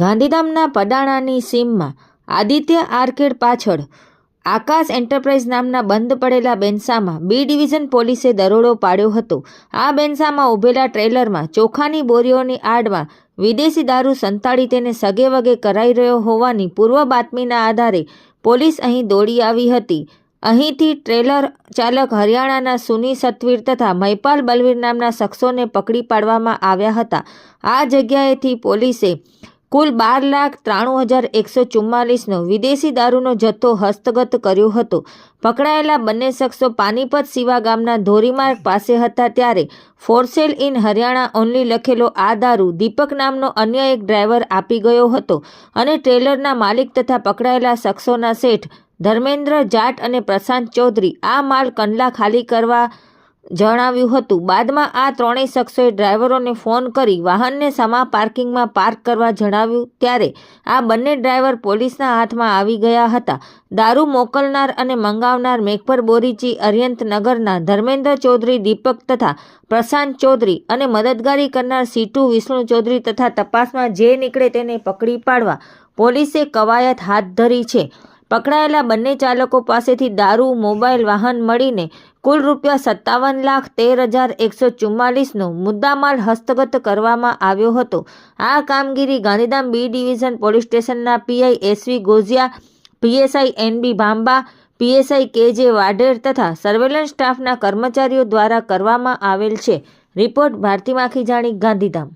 ગાંધીધામના પડાણાની સીમમાં આદિત્ય આર્કેડ પાછળ આકાશ એન્ટરપ્રાઇઝ નામના બંધ પડેલા બેન્સામાં બી ડિવિઝન પોલીસે દરોડો પાડ્યો હતો. આ બેન્સામાં ઊભેલા ટ્રેલરમાં ચોખાની બોરીઓની આડમાં વિદેશી દારૂ સંતાડી તેને સગે વગે કરાઈ રહ્યો હોવાની પૂર્વ બાતમીના આધારે પોલીસ અહીં દોડી આવી હતી. અહીંથી ટ્રેલર ચાલક હરિયાણાના સુની સતવીર તથા મહિપાલ બલવીર નામના શખ્સોને પકડી પાડવામાં આવ્યા હતા. આ જગ્યાએથી પોલીસે કુલ બાર લાખ ત્રાણું હજાર એકસો ચુમ્માલીસનો વિદેશી દારૂનો જથ્થો હસ્તગત કર્યો હતો. પકડાયેલા બંને શખ્સો પાનીપત સિવા ગામના ધોરીમાર્ગ પાસે હતા ત્યારે ફોરસેલ ઇન હરિયાણા ઓનલી લખેલો આ દારૂ દીપક નામનો અન્ય એક ડ્રાઈવર આપી ગયો હતો અને ટ્રેલરના માલિક તથા પકડાયેલા શખ્સોના શેઠ ધર્મેન્દ્ર જાટ અને પ્રશાંત ચૌધરી આ માલ કંડલા ખાલી કરવા જણાવ્યું હતું. બાદમાં આ ત્રણેય શખ્સોએ ડ્રાઈવરોને ફોન કરી વાહનને સમા પાર્કિંગમાં પાર્ક કરવા જણાવ્યું. ત્યારે આ બંને ડ્રાઈવર પોલીસના હાથમાં આવી ગયા હતા. દારૂ મોકલનાર અને મંગાવનાર મેઘપર બોરીચી અર્યંતનગરના ધર્મેન્દ્ર ચૌધરી, દીપક તથા પ્રશાંત ચૌધરી અને મદદગારી કરનાર સીટુ વિષ્ણુ ચૌધરી તથા તપાસમાં જે નીકળે તેને પકડી પાડવા પોલીસે કવાયત હાથ ધરી છે. પકડાયેલા બંને ચાલકો પાસેથી દારૂ, મોબાઈલ, વાહન મળીને કુલ રૂપિયા સત્તાવન લાખ તેર હજાર એકસો ચુમ્માલીસનો મુદ્દામાલ હસ્તગત કરવામાં આવ્યો હતો. આ કામગીરી ગાંધીધામ બી ડિવિઝન પોલીસ સ્ટેશનના PI SV Goziya PSI NB Bhamba PSI K J Vadher તથા સર્વેલન્સ સ્ટાફના કર્મચારીઓ દ્વારા કરવામાં આવેલ છે. રિપોર્ટ ભારતી માખીજાણી ગાંધીધામ.